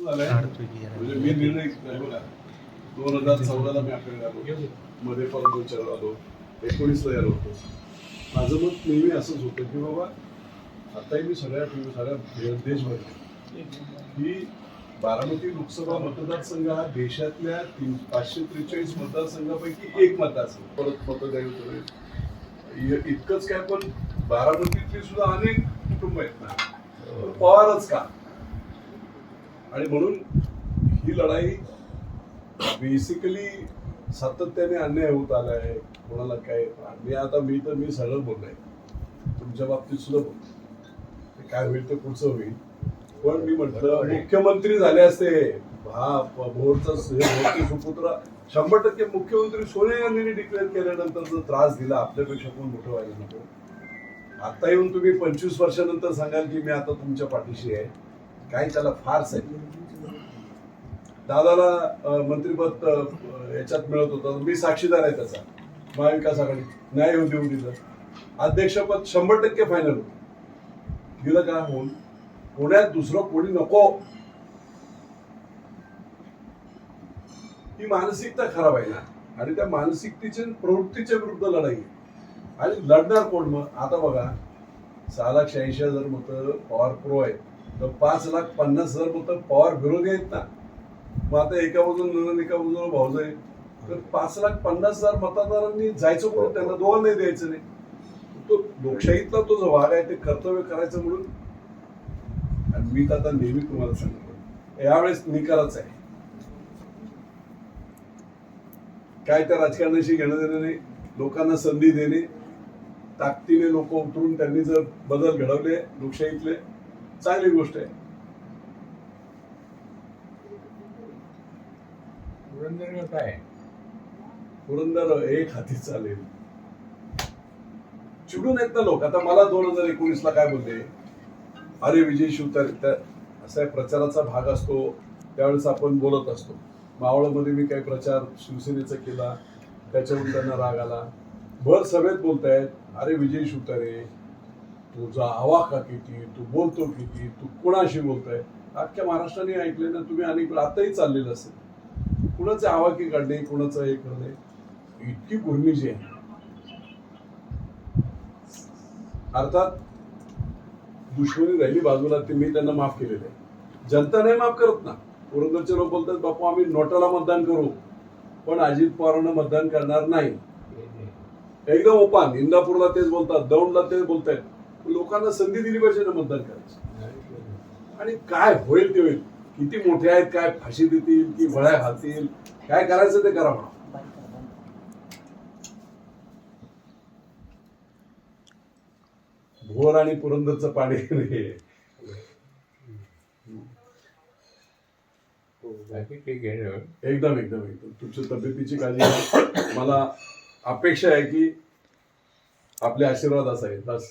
म्हणजे मी निर्णय दोन हजार चौदाला मी आपल्याला आलो. मध्ये परत दोन चार आलो. एकोणीसला यायला होतो. माझं मत नेहमी असंच होतं की बाबा आताही मी सगळ्या सगळ्या देशभर ही बारामती लोकसभा मतदारसंघ हा देशातल्या तीन पाचशे त्रेचाळीस मतदारसंघापैकी एक मतदारसंघ. परत मत इतकंच काय पण बारामतीतली सुद्धा अनेक कुटुंब आहेत ना. पवारच का? आणि म्हणून ही लढाई बेसिकली सातत्याने अन्याय होत आलाय कोणाला काय मी आता मी तर मी सरळ बोललोय तुमच्या बाबतीत सुद्धा बोलतो काय होईल ते पुढचं होईल. पण मी म्हटलं मुख्यमंत्री झाले असते हा. भोरचा सुपुत्र. शंभर टक्के मुख्यमंत्री सोनिया गांधींनी डिक्लेअर केल्यानंतर जर त्रास दिला आपल्यापेक्षा कोण मोठं व्हायला नको. आता येऊन तुम्ही पंचवीस वर्षानंतर सांगाल की मी आता तुमच्या पाठीशी आहे. काय त्याला फारच आहे दादाला मंत्रीपद याच्यात मिळत होतं. मी साक्षीदार आहे त्याचा. महाविकास आघाडी. न्याय होऊ देऊन दिलं. अध्यक्षपद शंभर टक्के फायनल होत. दिलं का? होऊन. पुण्यात दुसरं कोणी नको. ही मानसिकता खराब आहे ना. आणि त्या मानसिकतेच्या प्रवृत्तीच्या विरुद्ध लढाई आहे. आणि लढणार कोण मग? आता बघा सहा लाख शहाऐंशी हजार मतं पॉवर प्रो आहेत. तर पाच लाख पन्नास हजार मतं पवार विरोधी आहेत ना. मग आता एका बाजूला नंदन एका बाजूला भाऊज आहे. तर पाच लाख पन्नास हजार मतदारांनी जायचं कोण त्यांना दोघांनाही द्यायचं नाही. तो लोकशाहीतला तो जो भाग आहे ते कर्तव्य करायचं म्हणून. आणि मी तर आता नेहमी तुम्हाला सांगतो यावेळेस निकालाच आहे. काय त्या राजकारणाशी घेणं देणं नाही लोकांना संधी देणे ताकदीने लोक उतरून त्यांनी जर बदल घडवले लोकशाहीतले चांगली गोष्ट आहे. पुरंदर काय? पुरंदर एक हाती चालेल. चिडून आहेत ना लोक. आता मला दोन हजार एकोणीस ला काय बोलले? अरे विजय शिवतारे असा प्रचाराचा भाग असतो. त्यावेळेस आपण बोलत असतो. मावळमध्ये मी काही प्रचार शिवसेनेचा केला. त्याच्यावरून त्यांना राग आला. भर सभेत बोलतायत अरे विजय शिवतारे तुझा आवाका किती तू बोलतो किती तू कोणाशी बोलतोय? अख्ख्या महाराष्ट्राने ऐकले ना तुम्ही अनेक आताही चाललेलं असेल. कुणाचे आवाके काढणे कुणाचं हे करणे इतकी गुर्मी आहे. अर्थात दुश्मनी राहिली बाजूला ते मी त्यांना माफ केलेलं आहे. जनता नाही माफ करत ना. पुरंदरचे लोक बोलतात बापू आम्ही नोटाला मतदान करू. पण अजित पवारांना मतदान करणार नाही. एकदम ओपन. इंदापूरला तेच बोलतात दौंडला तेच बोलतायत. लोकांना संधी दिली पाहिजे ना मतदान करायची. आणि काय होईल ते होईल. किती मोठे आहेत काय फाशी देतील की वळ्या घालतील काय करायचं ते करा म्हणा. भोर आणि पुरंदरचं पाणी ना. एकदम एकदम एकदम. तुमच्या तब्येतीची काळजी. मला अपेक्षा आहे की आपले आशीर्वाद असावे बस.